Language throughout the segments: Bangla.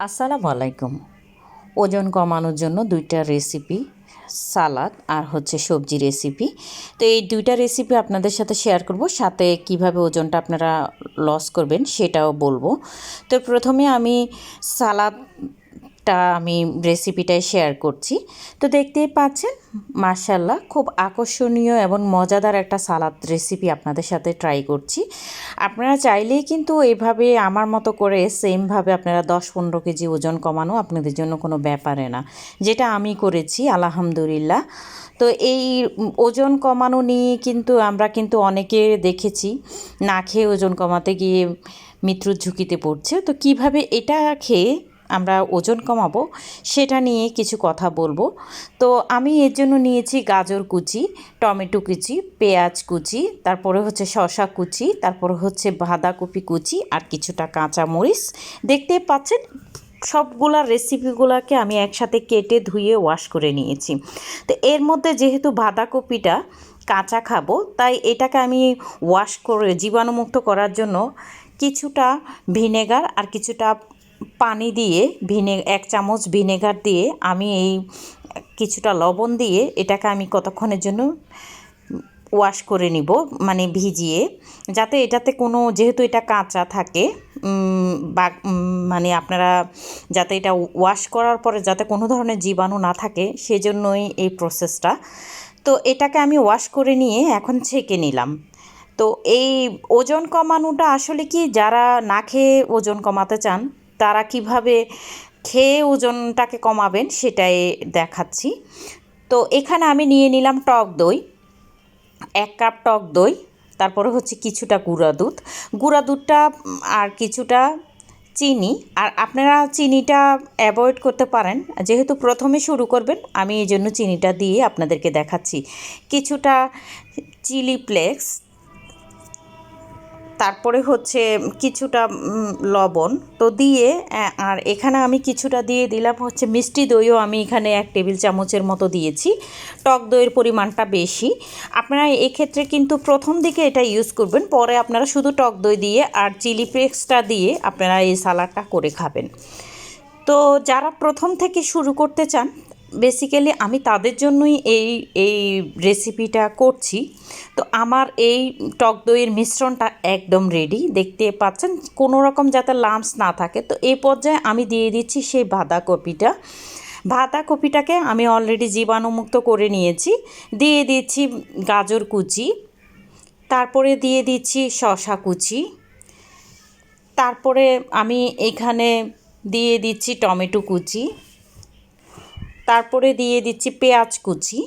আসসালামু আলাইকুম। ওজন কমানোর জন্য দুইটা রেসিপি সালাদ আর হচ্ছে সবজি রেসিপি তো এই দুইটা রেসিপি আপনাদের সাথে শেয়ার করব, সাথে কীভাবে ওজনটা আপনারা লস করবেন সেটাও বলব। তো প্রথমে আমি সালাদটা আমি রেসিপিটাই শেয়ার করছি। তো দেখতেই পাচ্ছেন মার্শাল্লাহ খুব আকর্ষণীয় এবং মজাদার একটা সালাদ রেসিপি আপনাদের সাথে ট্রাই করছি। আপনারা চাইলেই কিন্তু এভাবে আমার মতো করে সেমভাবে আপনারা দশ পনেরো কেজি ওজন কমানো আপনাদের জন্য কোনো ব্যাপারে না। যেটা আমি করেছি, আলহামদুলিল্লাহ। তো এই ওজন কমানো নিয়ে কিন্তু আমরা কিন্তু অনেকে দেখেছি, না খেয়ে ওজন কমাতে গিয়ে মৃত্যুর ঝুঁকিতে পড়ছে। তো কীভাবে এটা খেয়ে আমরা ওজন কমাবো, সেটা নিয়ে কিছু কথা বলব। তো আমি এর জন্য নিয়েছি গাজর কুচি, টমেটো কুচি, পেঁয়াজ কুচি, তারপরে হচ্ছে শশা কুচি, তারপরে হচ্ছে বাঁধাকপি কুচি আর কিছুটা কাঁচামরিচ। দেখতে পাচ্ছেন? সবগুলা রেসিপিগুলোকে আমি একসাথে কেটে ধুয়ে ওয়াশ করে নিয়েছি। তো এর মধ্যে যেহেতু বাঁধাকপিটা কাঁচা খাব, তাই এটাকে আমি ওয়াশ করে জীবাণুমুক্ত করার জন্য কিছুটা ভিনেগার আর কিছুটা পানি দিয়ে ভিনে, এক চামচ ভিনেগার দিয়ে আমি এই কিছুটা লবণ দিয়ে এটাকে আমি কতক্ষণের জন্য ওয়াশ করে নিব মানে ভিজিয়ে, যাতে এটাতে কোনো, যেহেতু এটা কাঁচা থাকে বা মানে আপনারা যাতে এটা ওয়াশ করার পরে যাতে কোনো ধরনের জীবাণু না থাকে, সেজন্যই এই প্রসেসটা। তো এটাকে আমি ওয়াশ করে নিয়ে এখন ছেঁকে নিলাম। তো এই ওজন কমানোটা আসলে কি, যারা না খেয়ে ওজন কমাতে চান তারা কীভাবে খেয়ে ওজনটাকে কমাবেন সেটাই দেখাচ্ছি। তো এখানে আমি নিয়ে নিলাম টক দই, এক কাপ টক দই, তারপরে হচ্ছে কিছুটা গুঁড়া দুধ। গুঁড়া দুধটা আর কিছুটা চিনি, আর আপনারা চিনিটা অ্যাভয়েড করতে পারেন। যেহেতু প্রথমে শুরু করবেন, আমি এই জন্য চিনিটা দিয়ে আপনাদেরকে দেখাচ্ছি। কিছুটা চিলি ফ্লেক্স তারপরে হচ্ছে কিছুটা লবণ। তো দিয়ে আর এখানে আমি কিছুটা দিয়ে দিলাম হচ্ছে মিষ্টি দইও আমি এখানে এক টেবিল চামচের মতো দিয়েছি। টক দইয়ের পরিমাণটা বেশি। আপনারা এক্ষেত্রে কিন্তু প্রথম দিকে এটা ইউজ করবেন, পরে আপনারা শুধু টক দই দিয়ে আর চিলি ফ্লেক্সটা দিয়ে আপনারা এই সালাডটা করে খাবেন। তো যারা প্রথম থেকে শুরু করতে চান বেসিক্যালি আমি তাদের জন্যই এই এই রেসিপিটা করছি। তো আমার এই টক দইয়ের মিশ্রণটা একদম রেডি দেখতে পাচ্ছেন, কোনো রকম যাতে লাম্পস না থাকে। তো এই পর্যায়ে আমি দিয়ে দিচ্ছি সেই বাঁধাকপিটা। বাঁধাকপিটাকে আমি অলরেডি জীবাণুমুক্ত করে নিয়েছি। দিয়ে দিচ্ছি গাজর কুচি। তারপরে দিয়ে দিচ্ছি শশা কুচি। তারপরে আমি এখানে দিয়ে দিচ্ছি টমেটো কুচি। তারপরে দিয়ে দিচ্ছি পেঁয়াজ কুচি।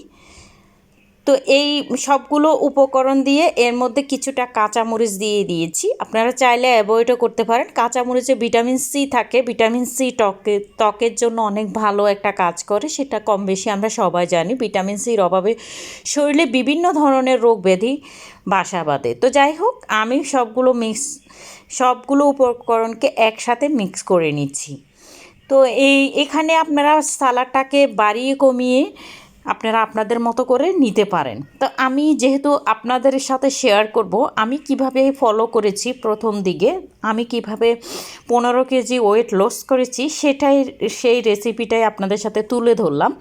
তো এই সবগুলো উপকরণ দিয়ে এর মধ্যে কিছুটা কাঁচামরিচ দিয়ে দিয়েছি। আপনারা চাইলে অ্যাভয়েডও করতে পারেন। কাঁচামরিচে ভিটামিন সি থাকে। ভিটামিন সি ত্বকে, ত্বকের জন্য অনেক ভালো একটা কাজ করে। সেটা কম বেশি আমরা সবাই জানি। ভিটামিন সির অভাবে শরীরে বিভিন্ন ধরনের রোগ ব্যাধি বাসা বাঁধে। তো যাই হোক, আমি সবগুলো মিক্স, সবগুলো উপকরণকে একসাথে মিক্স করে নিচ্ছি। তো এই, এখানে আপনারা সালাডটাকে বাড়িয়ে কমিয়ে আপনারা আপনাদের মতো করে নিতে পারেন। তো আমি যেহেতু আপনাদের সাথে শেয়ার করব, আমি কীভাবে ফলো করেছি প্রথম দিকে, আমি কীভাবে পনেরো কেজি ওয়েট লস করেছি, সেটাই, সেই রেসিপিটাই আপনাদের সাথে তুলে ধরলাম।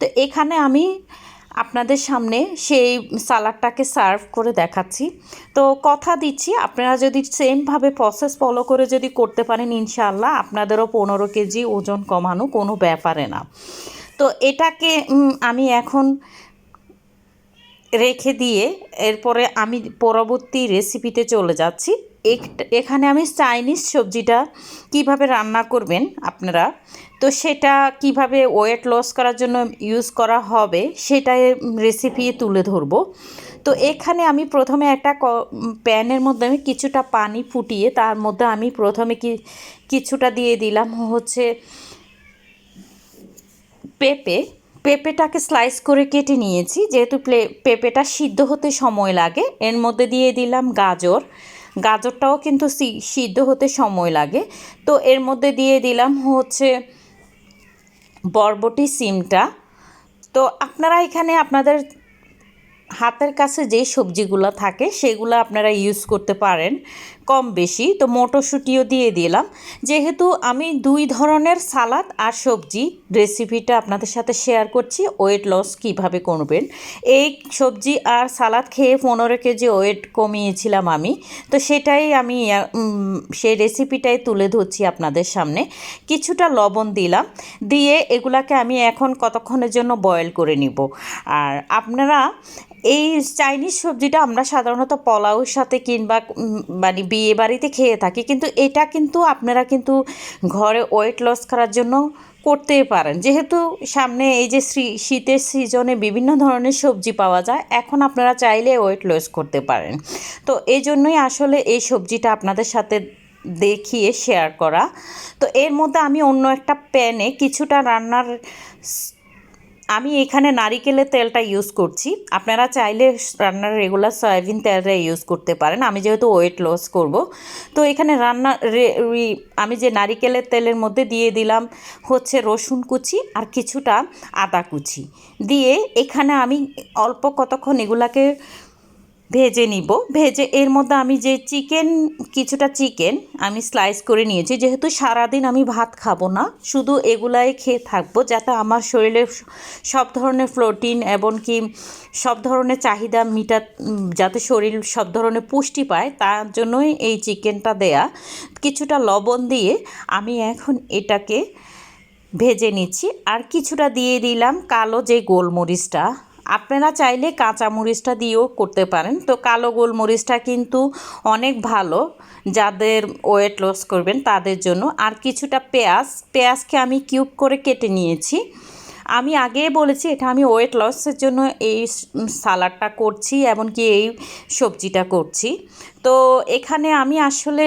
তো এখানে আমি আপনাদের সামনে সেই সালাডটাকে সার্ভ করে দেখাচ্ছি। তো কথা দিচ্ছি, আপনারা যদি সেমভাবে প্রসেস ফলো করে যদি করতে পারেন, ইনশাআল্লাহ আপনাদেরও পনেরো কেজি ওজন কমানো কোনো ব্যাপারে না। তো এটাকে আমি এখন রেখে দিয়ে এরপরে আমি পরবর্তী রেসিপিতে চলে যাচ্ছি। এখানে আমি চাইনিজ সবজিটা কীভাবে রান্না করবেন আপনারা তো সেটা কীভাবে ওয়েট লস করার জন্য ইউজ করা হবে, সেটাই রেসিপি তুলে ধরব। তো এখানে আমি প্রথমে একটা প্যানের মধ্যে আমি কিছুটা পানি ফুটিয়ে তার মধ্যে আমি প্রথমে কি, কিছুটা দিয়ে দিলাম হচ্ছে পেঁপে। পেঁপেটাকে স্লাইস করে কেটে নিয়েছি, যেহেতু পেঁপেটা সিদ্ধ হতে সময় লাগে, এর মধ্যে দিয়ে দিলাম গাজর। গাজরটাও কিন্তু সিদ্ধ হতে সময় লাগে। তো এর মধ্যে দিয়ে দিলাম হচ্ছে বরবটি সিমটা। তো আপনারা এখানে আপনাদের হাতের কাছে যে সবজিগুলো থাকে, সেগুলো আপনারা ইউজ করতে পারেন। কম বেশি তো মটরশুঁটিও দিয়ে দিলাম। যেহেতু আমি দুই ধরনের সালাদ আর সবজি রেসিপিটা আপনাদের সাথে শেয়ার করছি ওয়েট লস কীভাবে করবেন। এই সবজি আর সালাদ খেয়ে পনেরো কেজি ওয়েট কমিয়েছিলাম আমি, তো সেটাই আমি সেই রেসিপিটাই তুলে ধরছি আপনাদের সামনে। কিছুটা লবণ দিলাম, দিয়ে এগুলাকে আমি এখন কতক্ষণের জন্য বয়েল করে নিব। আর আপনারা এই চাইনিজ সবজিটা আমরা সাধারণত পোলাওর সাথে কিংবা মানে বিয়ে বাড়িতে খেয়ে থাকি। কিন্তু এটা কিন্তু আপনারা কিন্তু ঘরে ওয়েট লস করার জন্য করতেই পারেন। যেহেতু সামনে এই যে শীতের সিজনে বিভিন্ন ধরনের সবজি পাওয়া যায়, এখন আপনারা চাইলে ওয়েট লস করতে পারেন। তো এই জন্যই আসলে এই সবজিটা আপনাদের সাথে দেখিয়ে শেয়ার করা। তো এর মধ্যে আমি অন্য একটা প্যানে কিছুটা রান্নার আমি এখানে নারিকেলের তেলটা ইউজ করছি। আপনারা চাইলে রান্নার রেগুলার সয়াবিন তেলটা ইউজ করতে পারেন। আমি যেহেতু ওয়েট লস করব। তো এখানে রান্না আমি যে নারিকেলের তেলের মধ্যে দিয়ে দিলাম হচ্ছে রসুন কুচি আর কিছুটা আদা কুচি। দিয়ে এখানে আমি অল্প কতক্ষণ এগুলাকে ভেজে নিব। ভেজে এর মধ্যে আমি যে চিকেন কিছুটা চিকেন আমি স্লাইস করে নিয়েছি। যেহেতু সারাদিন আমি ভাত খাব না, শুধু এগুলাই খেয়ে থাকব যাতে আমার শরীরে সব ধরনের প্রোটিন এবং কি সব ধরনের চাহিদা মিটা যাতে শরীর সব ধরনের পুষ্টি পায়, তার জন্যই এই চিকেনটা দেয়া। কিছুটা লবণ দিয়ে আমি এখন এটাকে ভেজে নিচ্ছি। আর কিছুটা দিয়ে দিলাম কালো যে গোলমরিচটা। আপনারা চাইলে কাঁচা মরিচটা দিয়েও করতে পারেন। তো কালো গোলমরিচটা কিন্তু অনেক ভালো যাদের ওয়েট লস করবেন তাদের জন্য। আর কিছুটা পেঁয়াজ, পেঁয়াজকে আমি কিউব করে কেটে নিয়েছি। আমি আগেই বলেছি, এটা আমি ওয়েট লসের জন্য এই সালাডটা করছি, এমনকি এই সবজিটা করছি। তো এখানে আমি আসলে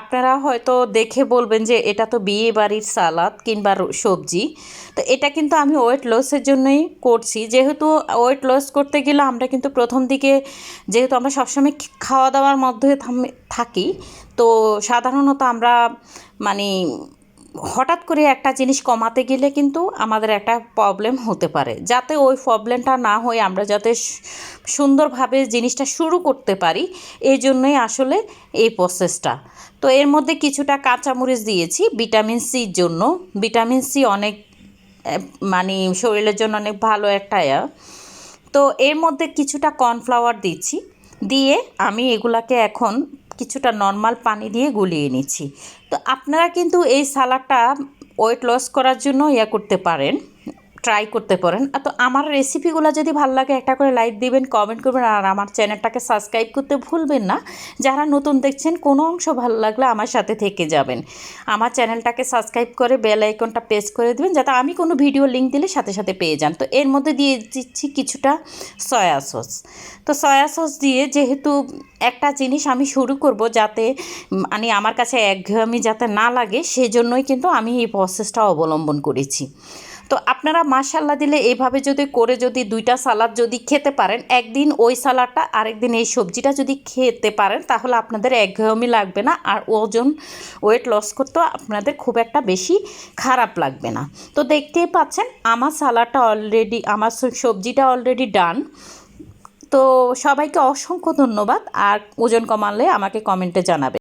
আপনারা হয়তো দেখে বলবেন যে এটা তো বিয়ে বাড়ির সালাদ কিংবা সবজি। তো এটা কিন্তু আমি ওয়েট লসের জন্যই করছি। যেহেতু ওয়েট লস করতে গেলে আমরা কিন্তু প্রথম দিকে যেহেতু আমরা সবসময় খাওয়া দাওয়ার মধ্যে থাকি, তো সাধারণত আমরা মানে হঠাৎ করে একটা জিনিস কমাতে গেলে কিন্তু আমাদের একটা প্রবলেম হতে পারে। যাতে ওই প্রবলেমটা না হয়ে, আমরা যাতে সুন্দরভাবে জিনিসটা শুরু করতে পারি, এই জন্যই আসলে এই প্রসেসটা তো এর মধ্যে কিছুটা কাঁচামরিচ দিয়েছি ভিটামিন সির জন্য। ভিটামিন সি অনেক মানে শরীরের জন্য অনেক ভালো একটা তো এর মধ্যে কিছুটা কর্নফ্লাওয়ার দিচ্ছি। দিয়ে আমি এগুলাকে এখন কিছুটা নর্মাল পানি দিয়ে গুলিয়ে নিচ্ছি। তো আপনারা কিন্তু এই সালাডটা ওয়েট লস করার জন্য ইয়া করতে পারেন। ট্রাই করতে পারেন। তো আমার রেসিপিগুলো যদি ভালো লাগে, একটা করে লাইক দিবেন কমেন্ট করবেন, আর আমার চ্যানেলটাকে সাবস্ক্রাইব করতে ভুলবেন না। যারা নতুন দেখছেন, কোনো অংশ ভালো লাগলে আমার সাথে থেকে যাবেন। আমার চ্যানেলটাকে সাবস্ক্রাইব করে বেল আইকনটা প্রেস করে দিবেন, যাতে আমি কোনো ভিডিও লিঙ্ক দিলে সাথে সাথে পেয়ে যান। তো এর মধ্যে দিয়ে দিচ্ছি কিছুটা সয়া সস তো সয়া সস দিয়ে যেহেতু একটা জিনিস আমি শুরু করব যাতে মানে আমার কাছে একঘেয়েমি যাতে না লাগে, সেজন্যই কিন্তু আমি এই প্রসেসটা অবলম্বন করেছি। তো আপনারা মাশাল্লাহ দিলে এইভাবে যদি করে যদি দুইটা সালাদ যদি খেতে পারেন, একদিন ওই সালাডটা আরেকদিন এই সবজিটা যদি খেতে পারেন, তাহলে আপনাদের একঘেয়েমি লাগবে না আর ওজন, ওয়েট লস করতেও আপনাদের খুব একটা বেশি খারাপ লাগবে না। তো দেখতেই পাচ্ছেন, আমার সালাডটা অলরেডি আমার সবজিটা অলরেডি ডান তো সবাইকে অসংখ্য ধন্যবাদ, আর ওজন কমালে আমাকে কমেন্টে জানাবে।